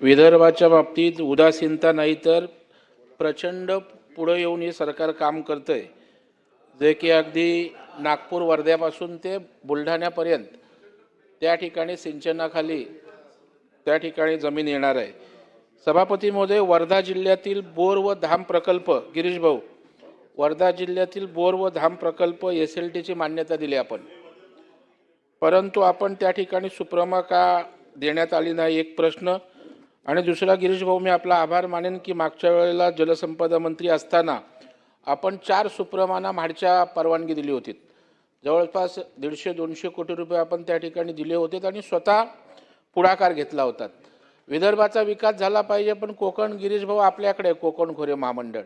विदर्भाच्या बाबतीत उदासीनता नाही तर प्रचंड पुढं येऊन हे सरकार काम करतंय. जे की अगदी नागपूर वर्ध्यापासून ते बुलढाण्यापर्यंत त्या ठिकाणी सिंचनाखाली त्या ठिकाणी जमीन येणार आहे. सभापती महोदय वर्धा जिल्ह्यातील बोर व धाम प्रकल्प गिरीश भाऊ वर्धा जिल्ह्यातील बोर व धाम प्रकल्प एस एल टीची मान्यता दिली आपण. परंतु आपण त्या ठिकाणी सुप्रमा का देण्यात आली नाही? एक प्रश्न. आणि दुसरा गिरीश भाऊ मी आपला आभार मानेन की मागच्या वेळेला जलसंपदा मंत्री असताना आपण चार सुप्रमाना म्हाडच्या परवानगी दिली होती. जवळपास दीडशे दोनशे कोटी रुपये आपण त्या ठिकाणी दिले होते आणि स्वतः पुढाकार घेतला होता. विदर्भाचा विकास झाला पाहिजे पण कोकण गिरीश भाऊ आपल्याकडे आहे, कोकण खोरे महामंडळ.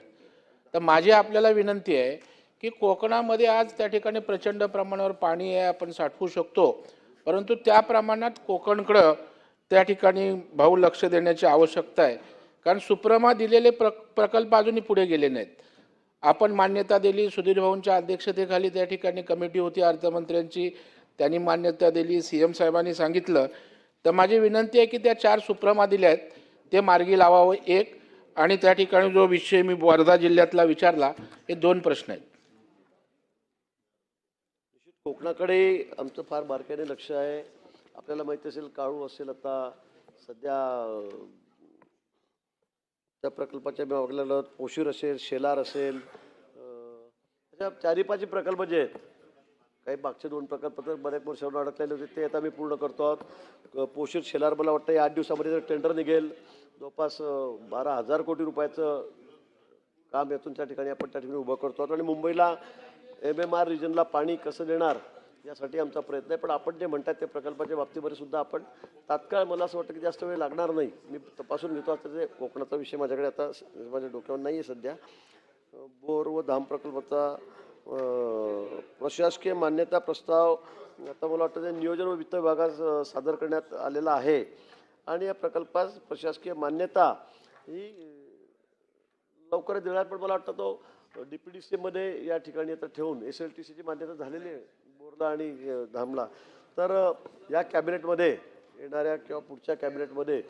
तर माझी आपल्याला विनंती आहे की कोकणामध्ये आज त्या ठिकाणी प्रचंड प्रमाणावर पाणी आहे आपण साठवू शकतो. परंतु त्या प्रमाणात कोकणकडं त्या ठिकाणी भाऊ लक्ष देण्याची आवश्यकता आहे. कारण सुप्रमा दिलेले प्र प्रकल्प अजूनही पुढे गेले नाहीत. आपण मान्यता दिली सुधीर भाऊंच्या अध्यक्षतेखाली त्या ठिकाणी कमिटी होती अर्थमंत्र्यांची. त्यांनी मान्यता दिली सी एम साहेबांनी सांगितलं. तर माझी विनंती आहे की त्या चार सुप्रमा दिल्या आहेत ते मार्गी लावावं एक. आणि त्या ठिकाणी जो विषय मी वर्धा जिल्ह्यातला विचारला हे दोन प्रश्न आहेत. कोकणाकडे आमचं फार बारकाईने लक्ष आहे. आपल्याला माहिती असेल काळू असेल आता सध्या त्या प्रकल्पाच्या बघलेलं पोशीर असेल शेलार असेल अशा चारी पाच प्रकल्प जे आहेत काही मागचे दोन प्रकल्प तर बऱ्याच वर्षावर अडकलेले होते ते आता मी पूर्ण करतो आहोत. पोशीर शेलार मला वाटतं या आठ दिवसामध्ये जर टेंडर निघेल जवळपास बारा हजार कोटी रुपयाचं काम यातून त्या ठिकाणी आपण त्या ठिकाणी उभं करतो आहोत. आणि मुंबईला एम एम आर रिजनला पाणी कसं देणार यासाठी आमचा प्रयत्न आहे. पण आपण जे म्हणतात ते प्रकल्पाच्या बाबतीमध्ये सुद्धा आपण तात्काळ मला असं वाटतं की जास्त वेळ लागणार नाही. मी तपासून घेतो आता ते कोकणाचा विषय माझ्याकडे आता माझ्या डोक्यावर नाही आहे सध्या बोर व धाम प्रकल्पाचा प्रशासकीय मान्यता प्रस्ताव आता मला वाटतं ते नियोजन व वित्त विभागात सादर करण्यात आलेला आहे. आणि या प्रकल्पास प्रशासकीय मान्यता ही लवकरच देणार पण मला वाटतं तो डी पी डी सीमध्ये या ठिकाणी आता ठेवून एस एल टी सीची मान्यता झालेली आहे. बोरला आणि धामला. तर या कॅबिनेटमध्ये येणाऱ्या किंवा पुढच्या कॅबिनेटमध्ये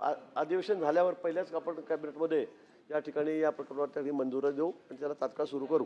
आ- अधिवेशन झाल्यावर पहिल्याच आपण कॅबिनेटमध्ये या ठिकाणी या प्रकरणावर त्यांनी मंजुरी देऊ आणि त्याला तात्काळ सुरू करू.